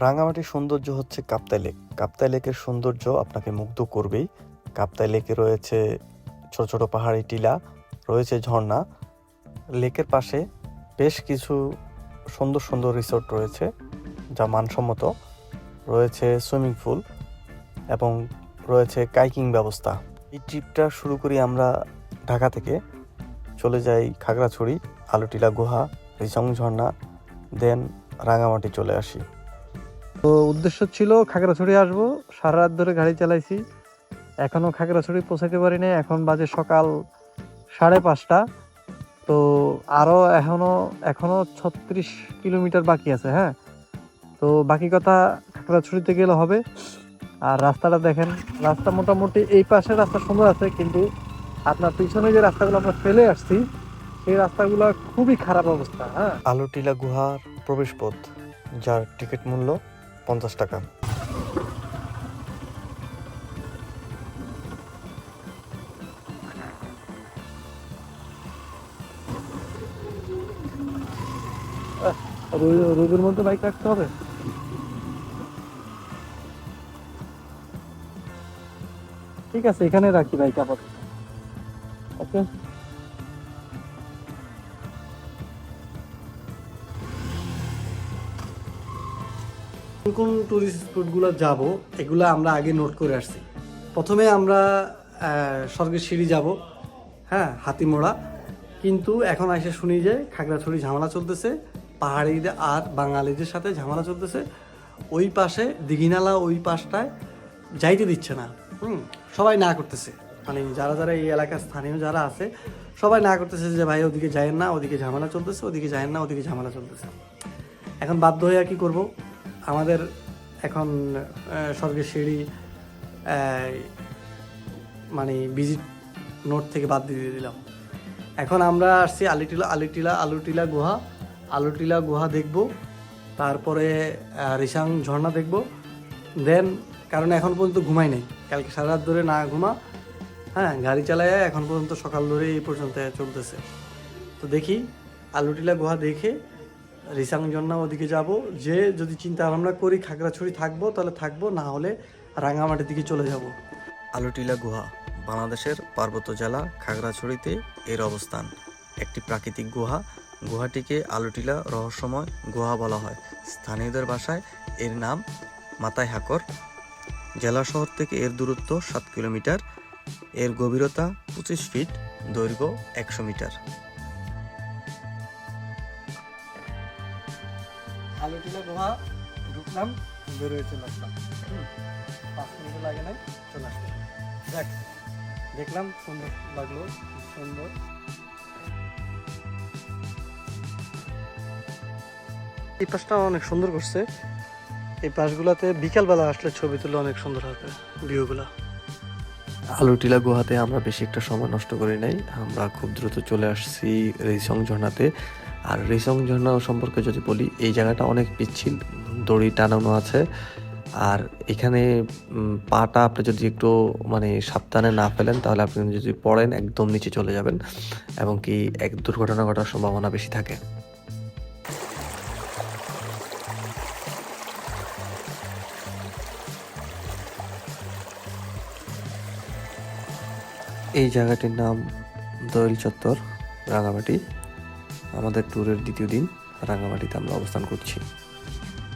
রাঙামাটির সৌন্দর্য হচ্ছে কাপ্তাই লেক। কাপ্তাই লেকের সৌন্দর্য আপনাকে মুগ্ধ করবেই। কাপ্তাই লেকে রয়েছে ছোট ছোট পাহাড়ি টিলা, রয়েছে ঝর্ণা। লেকের পাশে বেশ কিছু সুন্দর সুন্দর রিসোর্ট রয়েছে, যা মানসম্মত। রয়েছে সুইমিং পুল এবং রয়েছে কাইকিং ব্যবস্থা। এই ট্রিপটা শুরু করি আমরা ঢাকা থেকে। চলে যাই খাগড়াছড়ি, আলুটিলা গুহা, রিসং ঝর্ণা, দেন রাঙামাটি চলে আসি। তো উদ্দেশ্য ছিল খাগড়াছড়ি আসব সারা রাত ধরে গাড়ি চালাইছি। এখনও খাগড়াছড়ি পৌঁছাতে পারি নাই, এখন বাজে সকাল সাড়ে পাঁচটা। তো আরও এখনও এখনও ছত্রিশ কিলোমিটার বাকি আছে হ্যাঁ? তো বাকি কথা খাগড়াছড়িতে গেলে হবে। আর রাস্তাটা দেখেন, রাস্তা মোটামুটি এই পাশে রাস্তা সুন্দর আছে, কিন্তু আপনার পিছনে যে রাস্তাগুলো আমরা ফেলে আসছি, সেই রাস্তাগুলো খুবই খারাপ অবস্থা হ্যাঁ? আলুটিলা গুহার প্রবেশপথ, যার টিকিট মূল্য পঞ্চাশ টাকা। রোদের মধ্যে বাইক রাখতে হবে? ঠিক আছে এখানে রাখি বাইক আপাতত। ওকে? কোন কোন টুরিস্ট স্পটগুলো যাব, এগুলো আমরা আগে নোট করে আসছি। প্রথমে আমরা স্বর্গের সিঁড়ি যাব হ্যাঁ হাতিমোড়া। কিন্তু এখন এসে শুনি যে খাগড়াছড়ি ঝামেলা চলতেছে পাহাড়িদের আর বাঙালিদের সাথে ঝামেলা চলতেছে। ওই পাশে দিঘিনালা ওই পাশটায় যাইতে দিচ্ছে না। হুম, সবাই না করতেছে। মানে যারা যারা এই এলাকার স্থানীয় যারা আছে, সবাই না করতেছে যে ভাই ওদিকে যায়েন না, ওদিকে ঝামেলা চলতেছে, ওদিকে যায়েন না, ওদিকে ঝামেলা চলতেছে। এখন বাধ্য হয়ে আর কি করব? আমাদের এখন স্বর্গের সিঁড়ি মানে ভিজিট নোট থেকে বাদ দিয়ে দিলাম। এখন আমরা আসছি আলিটিলা আলিটিলা, আলুটিলা গুহা। আলুটিলা গুহা দেখব, তারপরে রিসাং ঝর্ণা দেখব। দেন কারণ এখন পর্যন্ত ঘুমাই নাই। কালকে সারা রাত ধরে না ঘুমা। হ্যাঁ গাড়ি চালায় এখন পর্যন্ত সকাল ধরে এই পর্যন্ত চলতেছে। তো দেখি, আলুটিলা গুহা দেখে রিসাং জন্না ওদিকে যাব। যে যদি চিন্তা ভাবনা করি খাগড়াছড়ি থাকব, তাহলে থাকব, না হলে রাঙামাটির দিকে চলে যাব। আলুটিলা গুহা, বাংলাদেশের পার্বত্য জেলা খাগড়াছড়িতে এর অবস্থান। একটি প্রাকৃতিক গুহা। গুহাটিকে আলুটিলা রহস্যময় গুহা বলা হয়। স্থানীয়দের ভাষায় এর নাম মাতাই হাকর জেলা শহর থেকে এর দূরত্ব সাত কিলোমিটার। এর গভীরতা পঁচিশ ফিট, দৈর্ঘ্য একশো মিটার। আলুটিলা গুহা ঢুকলাম বেরোয় চলে আসলাম পাঁচ মিনিট লাগে নাই, চলে আসলাম দেখ, দেখলাম সুন্দর লাগল সুন্দর। এই পাশটা অনেক সুন্দর করছে। এই পাশগুলোতে বিকালবেলা আসলে ছবি তুলে অনেক সুন্দর হবে ভিউগুলা আলুটিলা গুহাতে আমরা বেশি একটা সময় নষ্ট করি নাই। আমরা খুব দ্রুত চলে আসছি রেসং ঝর্ণাতে আর রেসং ঝর্ণা সম্পর্কে যদি বলি, এই জায়গাটা অনেক পিচ্ছিল, দড়ি টানানো আছে। আর এখানে পাটা আপনি যদি একটু মানে সাবধানে না ফেলেন, তাহলে আপনি যদি পড়েন, একদম নিচে চলে যাবেন এবং কি এক দুর্ঘটনা ঘটার সম্ভাবনা বেশি থাকে। এই জায়গাটির নাম দোয়েল চত্বর, রাঙামাটি। আমাদের ট্যুরের দ্বিতীয় দিন রাঙামাটিতে আমরা অবস্থান করছি।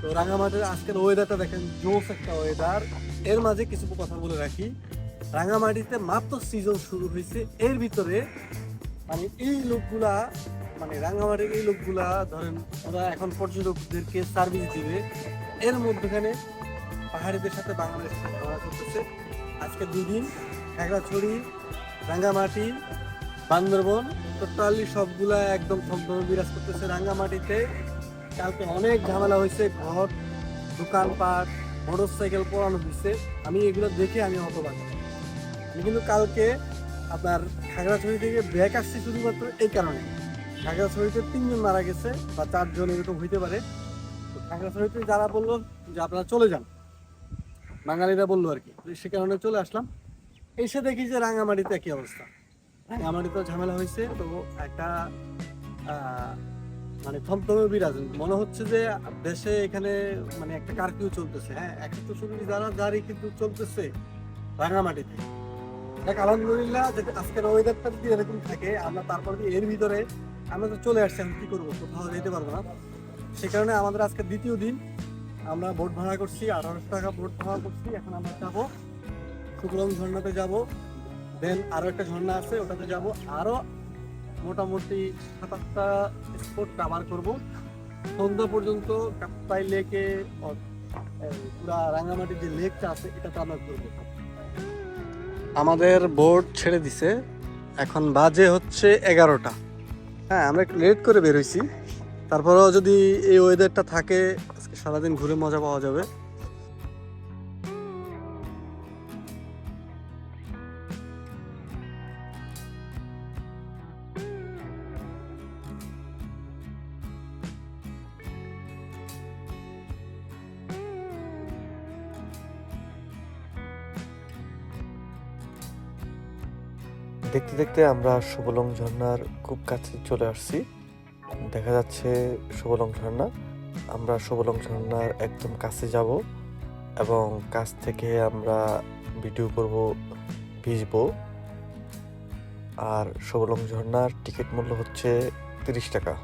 তো রাঙামাটির আজকের ওয়েদারটা দেখেন জোস একটা ওয়েদার এর মাঝে কিছু কথা বলে রাখি। রাঙামাটিতে মাত্র সিজন শুরু হয়েছে। এর ভিতরে মানে এই লোকগুলা মানে রাঙামাটির এই লোকগুলা, ধরেন ওরা এখন পর্যটকদেরকে সার্ভিস দিবে। এর মধ্যখানে পাহাড়িদের সাথে সাথে ধরা চলতেছে। আজকে দুদিন খাগড়াছড়ি রাঙ্গামাটি বান্দরবন। টোটালি সবগুলা একদম থমথমে বিরাজ করতেছে রাঙ্গামাটিতে। কালকে অনেক ঝামেলা হয়েছে, ঘর, দোকানপাট মোটর সাইকেল পোড়ানো হয়েছে। আমি এগুলো দেখে আমি হতবাক। আমি কিন্তু কালকে আপনার খাগড়াছড়ি থেকে ব্যাক আসছি শুধুমাত্র এই কারণে। খাগড়াছড়িতে তিনজন মারা গেছে বা চারজন, এরকম হইতে পারে। তো খাগড়াছড়িতে যারা বলল যে আপনারা চলে যান, বাঙালিরা বলল আর কি। সে কারণে চলে আসলাম। এসে দেখি যে রাঙামাটিতে একই অবস্থা। রাঙামাটিতে ঝামেলা হয়েছে, তো একটা মানে থমথমে বিরাজ। মনে হচ্ছে যে দেশে এখানে মানে একটা কারফিউ চলতেছে। হ্যাঁ একটা শুধু যারা জারি কিন্তু চলতেছে রাঙামাটিতে। দেখ, আলহামদুলিল্লাহ যে আজকের ওয়েদারটা যদি এরকম থাকে, আমরা তারপর এর ভিতরে আমরা তো চলে আসছি আমি কি করব, কোথাও যেতে পারব না। সে কারণে আমাদের আজকে দ্বিতীয় দিন, আমরা বোট ভাড়া করছি, আঠারোশো টাকা বোট ভাড়া করছি, এখন আমরা যাব শুক্লং ঝর্ণাতে যাব। দেন আরও একটা ঝর্ণা আছে, ওটাতে যাব। আরও মোটামুটি সাত আটটা স্পট কাভার করব। সন্ধ্যা পর্যন্ত কাপ্তাই লেকে পুরা রাঙামাটির যে লেকটা আছে, এটাতে আমরা করব আমাদের বোর্ড ছেড়ে দিছে। এখন বাজে হচ্ছে এগারোটা। হ্যাঁ আমরা একটু লেট করে বেরোইছি তারপরেও যদি এই ওয়েদারটা থাকে সারাদিন ঘুরে মজা পাওয়া যাবে। দেখতে আমরা শুভলং ঝর্ণার খুব কাছে চলে আসছি। দেখা যাচ্ছে শুভলং ঝর্ণা। আমরা শুভলং ঝর্ণার একদম কাছে যাব এবং কাছ থেকে আমরা ভিডিও করব, ভিজবো। আর শুভলং ঝর্ণার টিকিট মূল্য হচ্ছে তিরিশ টাকা।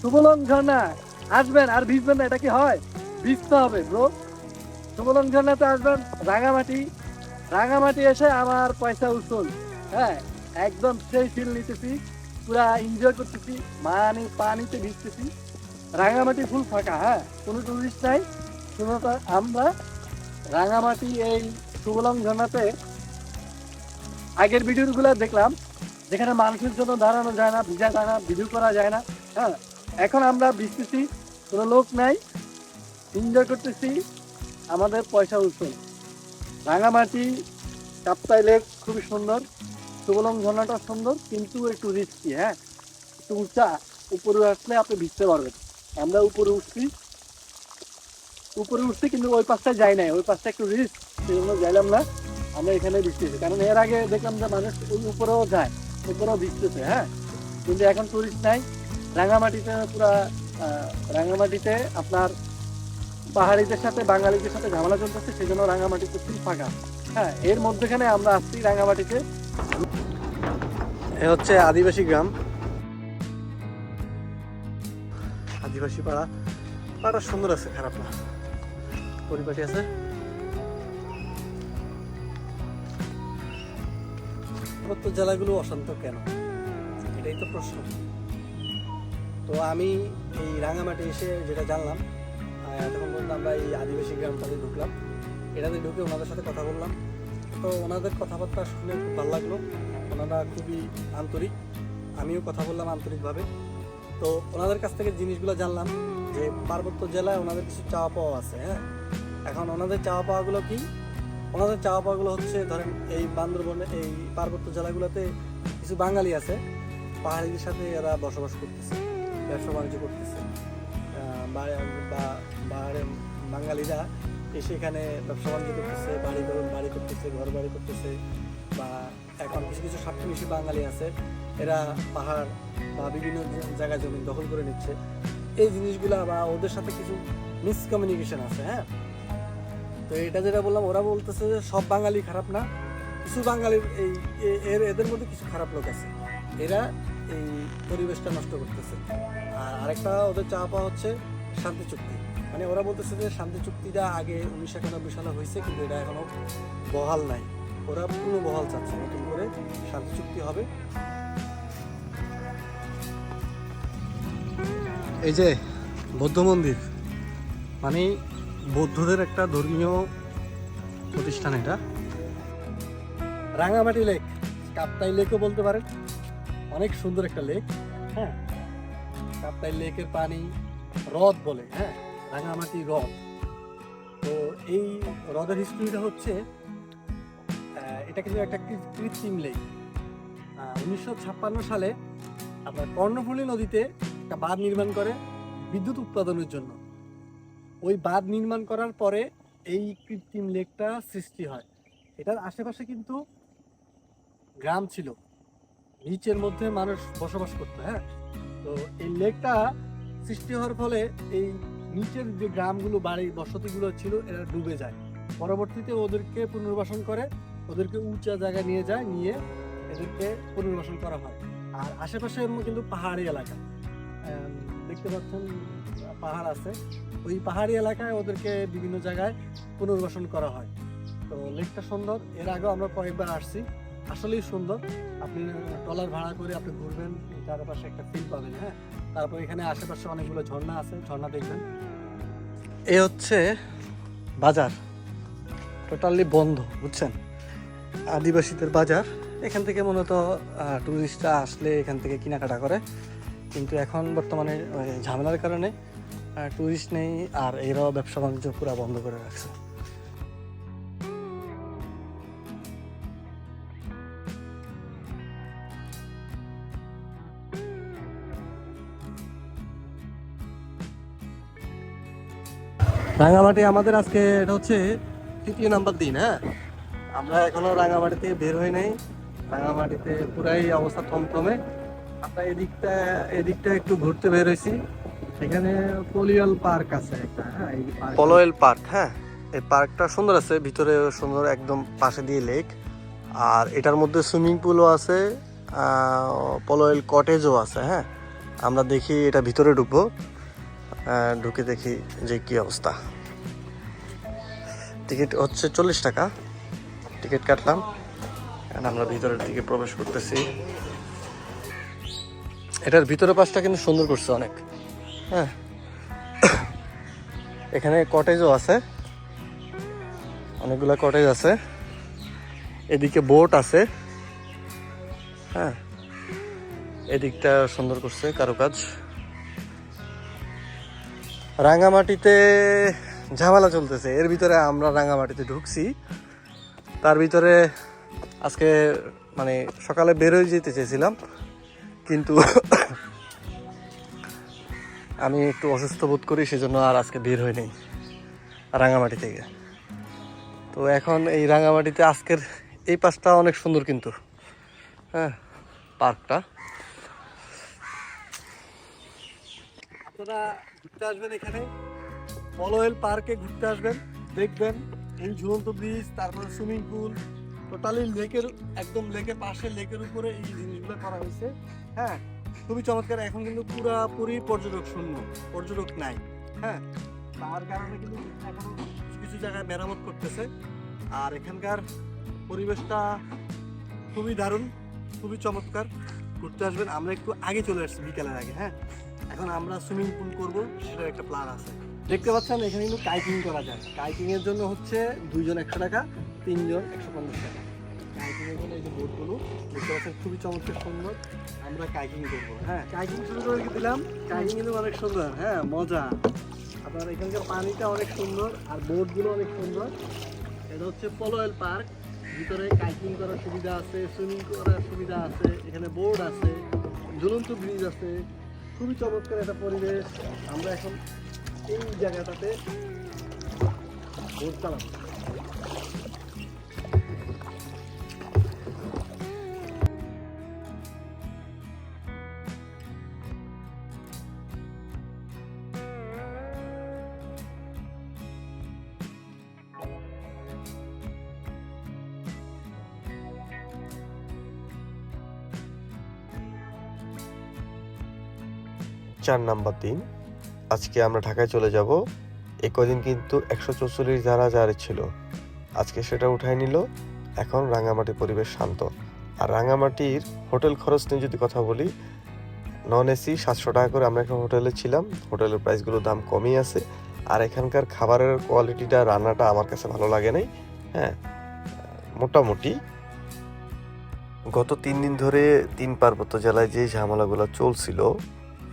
সুবলং ঝর্ণা আসবেন, আর ভিজবেন না, এটা কি হয়? ভিজতে হবে ব্রো সুবলং ঝর্ণাতে আসবেন, রাঙামাটি। রাঙামাটি এসে আমার পয়সা উসুল। হ্যাঁ একদম সেই ফিল নিতেছি, পুরা এনজয় করতেছি মানে পানিতে ভিজতেছি। রাঙামাটি ফুল ফাঁকা হ্যাঁ? কোনো টুরিস্ট নাই। শুধু আমরা রাঙামাটি এই সুবলং ঝর্ণাতে আগের ভিডিওগুলো দেখলাম, যেখানে মানুষের জন্য দাঁড়ানো যায় না, ভিজা যায় না ভিডিও করা যায় না হ্যাঁ? এখন আমরা ভিজতেছি কোনো লোক নাই এনজয় করতেছি আমাদের পয়সা উঠছে রাঙামাটি কাপ্তাই লেক খুবই সুন্দর সুবলং ঝর্ণাটা সুন্দর, কিন্তু একটু রিস্কি হ্যাঁ? একটু উঁচা, উপরে আসলে আপনি ভিজতে পারবেন। আমরা উপরে উঠছি। উপরে উঠছি কিন্তু ওই পাশটায় যাই নাই, ওই পাশটা একটু রিস্ক সেই জন্য যাইলাম না। আমরা এখানে ভিজতেছি। কারণ এর আগে দেখলাম যে মানুষ ওই উপরেও যায়, উপরেও ভিজতেছে হ্যাঁ? কিন্তু এখন টুরিস্ট নাই। রাঙামাটিতে পুরা রাঙামাটিতে আপনার পাহাড়িদের সাথে, বাঙালিদের সাথে ঝামেলা চলতেছে সেই জন্য রাঙামাটিতে খুব ফাঁকা। হ্যাঁ এর মধ্যেখানে আমরা আসছি রাঙামাটিতে। এ হচ্ছে আদিবাসী গ্রাম। আদিবাসী পাড়া। পাড়া সুন্দর আছে, খারাপ না। পরিপাটি আছে। জেলাগুলো অশান্ত কেন? এটাই তো প্রশ্ন। তো আমি এই রাঙামাটি এসে যেটা জানলাম এতক্ষণ পর্যন্ত আমরা এই আদিবাসী গ্রামটাতে ঢুকলাম। এটাতে ঢুকে ওনাদের সাথে কথা বললাম। তো ওনাদের কথাবার্তা শুনে খুব ভালো লাগল। ওনারা খুবই আন্তরিক। আমিও কথা বললাম আন্তরিকভাবে। তো ওনাদের কাছ থেকে জিনিসগুলো জানলাম যে পার্বত্য জেলায় ওনাদের কিছু চাওয়া পাওয়া আছে হ্যাঁ? এখন ওনাদের চাওয়া পাওয়াগুলো কি? ওনাদের চাওয়া পাওয়াগুলো হচ্ছে, ধরেন এই বান্দরবনে, এই পার্বত্য জেলাগুলোতে কিছু বাঙালি আছে। পাহাড়িদের সাথে এরা বসবাস করতেছে। ব্যবসা বাণিজ্য করতেছে। বাঙালিরা এসে এখানে ব্যবসা বাণিজ্য করতেছে, বাড়ি ঘর, বাড়ি করতেছে, ঘর বাড়ি করতেছে, বা এখন কিছু কিছু স্বার্থবেশী বাঙালি আছে, এরা পাহাড় বা বিভিন্ন জায়গায় জমি দখল করে নিচ্ছে। এই জিনিসগুলা বা ওদের সাথে কিছু মিসকমিউনিকেশন আছে হ্যাঁ? তো এটা যেটা বললাম, ওরা বলতেছে যে সব বাঙালি খারাপ না। কিছু বাঙালির এই, এর, এদের মধ্যে কিছু খারাপ লোক আছে। এরা এই পরিবেশটা নষ্ট করতেছে। আর আরেকটা ওদের পাওয়া হচ্ছে শান্তি চুক্তি। মানে ওরা বলতেছে যে শান্তি চুক্তিটা আগে উনিশশো একানব্বই সালে হয়েছে, কিন্তু এটা এখনও বহাল নাই। ওরা পুরো বহাল চাচ্ছে, নতুন করে শান্তি চুক্তি হবে। এই যে বৌদ্ধ মন্দির মানে বৌদ্ধদের একটা ধর্মীয় প্রতিষ্ঠান এটা। রাঙামাটি লেক, কাপ্তাই লেকও বলতে পারেন। অনেক সুন্দর একটা লেক হ্যাঁ। কাপ্তাই লেকের পানি হ্রদ বলে হ্যাঁ রাঙামাটি হ্রদ। তো এই হ্রদের হিস্ট্রিটা হচ্ছে এটা কিন্তু একটা কৃত্রিম লেক। উনিশশো ছাপ্পান্ন সালে আপনার কর্ণফুলী নদীতে একটা বাঁধ নির্মাণ করে বিদ্যুৎ উৎপাদনের জন্য। ওই বাঁধ নির্মাণ করার পরে এই কৃত্রিম লেকটা সৃষ্টি হয়। এটার আশেপাশে কিন্তু গ্রাম ছিল, নিচের মধ্যে মানুষ বসবাস করতো হ্যাঁ? তো এই লেকটা সৃষ্টি হওয়ার ফলে এই নিচের যে গ্রামগুলো বাড়ি বসতিগুলো ছিল, এরা ডুবে যায়। পরবর্তীতে ওদেরকে পুনর্বাসন করে, ওদেরকে উঁচা জায়গায় নিয়ে যায়, নিয়ে এদেরকে পুনর্বাসন করা হয়। আর আশেপাশে কিন্তু পাহাড়ি এলাকা। দেখতে পাচ্ছেন, পাহাড় আছে। ওই পাহাড়ি এলাকায় ওদেরকে বিভিন্ন জায়গায় পুনর্বাসন করা হয়। তো লেকটা সুন্দর। এর আগেও আমরা কয়েকবার আসছি। আসলেই সুন্দর। আপনি ট্রলার ভাড়া করে আপনি ঘুরবেন, চারপাশে একটা ফিল পাবেন হ্যাঁ? তারপর এখানে আশেপাশে অনেকগুলো ঝর্ণা আছে, ঝর্ণা দেখবেন। এ হচ্ছে বাজার। টোটালি বন্ধ, বুঝছেন? আদিবাসীদের বাজার। এখান থেকে মূলত টুরিস্টরা আসলে এখান থেকে কেনাকাটা করে। কিন্তু এখন বর্তমানে ঝামেলার কারণে টুরিস্ট নেই আর এরাও ব্যবসা বাণিজ্য পুরো বন্ধ করে রাখছে। রাঙামাটি আমাদের আজকে এটা হচ্ছে তৃতীয় নাম্বার দিন হ্যাঁ? আমরা এখনও রাঙামাটি থেকে বের হই নাই। রাঙামাটিতে পুরাই অবস্থা থমথমে। আমরা এদিকটা এদিকটা একটু ঘুরতে বের হয়েছি। এখানে পোলিয়াল পার্ক আছে একটা হ্যাঁ? পলোয়েল পার্ক। হ্যাঁ? এই পার্কটা সুন্দর আছে, ভিতরে সুন্দর একদম পাশে দিয়ে লেক। আর এটার মধ্যে সুইমিং পুলও আছে পলোয়েল কটেজও আছে হ্যাঁ? আমরা দেখি এটা ভিতরে ঢুকবো। ঢুকে দেখি যে কি অবস্থা। টিকিট হচ্ছে চল্লিশ টাকা। টিকিট কাটলাম। আমরা ভিতরের দিকে প্রবেশ করতেছি। এটার ভিতরে পাশটা কিন্তু সুন্দর করছে অনেক। হ্যাঁ। এখানে কটেজও আছে। অনেকগুলা কটেজ আছে। এদিকে বোট আছে। হ্যাঁ। এদিকটা সুন্দর করছে কারুকাজ। রাঙামাটিতে ঝামেলা চলতেছে। এর ভিতরে আমরা রাঙামাটিতে ঢুকছি। তার ভিতরে আজকে মানে সকালে বেরোয় যেতে চেয়েছিলাম, কিন্তু আমি একটু অসুস্থ বোধ করি, সেজন্য আর আজকে বের হয়নি রাঙামাটি থেকে। তো এখন এই রাঙামাটিতে আজকের এই পাশটা অনেক সুন্দর কিন্তু হ্যাঁ পার্কটা। ঘুরতে আসবেন এখানে। পলোয়েল পার্কে ঘুরতে আসবেন, দেখবেন এই ঝুলন্ত ব্রিজ তারপরে সুইমিং পুল টোটালি লেকের একদম লেকের পাশে লেকের উপরে এই জিনিসগুলো করা হয়েছে। হ্যাঁ খুবই চমৎকার। এখন কিন্তু পুরাপুরি পর্যটক শূন্য, পর্যটক নাই। হ্যাঁ তার কারণে কিন্তু এখনও কিছু কিছু জায়গায় মেরামত করতেছে। আর এখানকার পরিবেশটা খুবই দারুণ, খুবই চমৎকার। ঘুরতে আসবেন। আমরা একটু আগে চলে আসছি বিকালের আগে হ্যাঁ। এখন আমরা সুইমিং পুল করব, সেটার একটা প্ল্যান আছে। দেখতে পাচ্ছেন, এখানে কিন্তু কাইকিং করা যায়। কাইকিং এর জন্য হচ্ছে দুইজন একশো টাকা, তিনজন একশো পঞ্চাশ টাকা। কাইকিং এর জন্য খুবই চমৎকার সুন্দর। আমরা কাইকিং করব হ্যাঁ। কাইকিং শুরু করে দিলাম? কাইকিং অনেক সুন্দর হ্যাঁ মজা। আপনার এখানকার পানিটা অনেক সুন্দর আর বোটগুলো অনেক সুন্দর। এটা হচ্ছে পলোয়েল পার্ক। ভিতরে কাইকিং করার সুবিধা আছে, সুইমিং করার সুবিধা আছে, এখানে বোর্ড আছে, ঝুলন্ত ব্রিজ আছে। খুবই চমৎকার একটা পরিবেশ। আমরা এখন এই জায়গাটাতে ভোট চালাবো। চার নাম্বার দিন। আজকে আমরা ঢাকায় চলে যাব। এই কদিন কিন্তু একশো চৌচল্লিশ যারা যারা ছিল। আজকে সেটা উঠাই নিল। এখন রাঙামাটি পরিবেশ শান্ত। আর রাঙামাটির হোটেল খরচ নিয়ে যদি কথা বলি, নন এসি সাতশো টাকা করে আমরা একটা হোটেলে ছিলাম। হোটেলের প্রাইসগুলোর দাম কমই আছে। আর এখানকার খাবারের কোয়ালিটিটা, রান্নাটা আমার কাছে ভালো লাগে নাই। হ্যাঁ মোটামুটি। গত তিন দিন ধরে তিন পার্বত্য জেলায় যে ঝামেলাগুলো চলছিল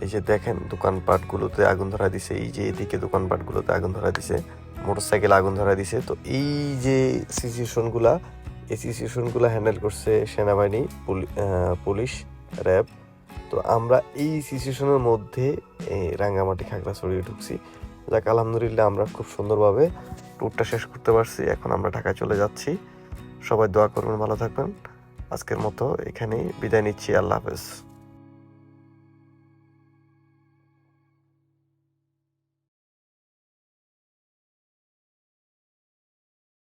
এই যে দেখেন দোকানপাটগুলোতে আগুন ধরা দিছে, এই যে এদিকে দোকানপাটগুলোতে আগুন ধরা দিছে, মোটরসাইকেল আগুন ধরা দিছে। তো এই যে সিচুয়েশনগুলা, এই সিচুয়েশনগুলো হ্যান্ডেল করছে সেনাবাহিনী, পুলি- পুলিশ, র্যাব। তো আমরা এই সিচুয়েশনের মধ্যে, এই রাঙ্গামাটি খাগড়াছড়ি ঢুকছি। যাক, আলহামদুলিল্লাহ আমরা খুব সুন্দরভাবে ট্যুরটা শেষ করতে পারছি। এখন আমরা ঢাকায় চলে যাচ্ছি। সবাই দোয়া করবেন, ভালো থাকবেন। আজকের মতো এখানেই বিদায় নিচ্ছি। আল্লাহ হাফেজ।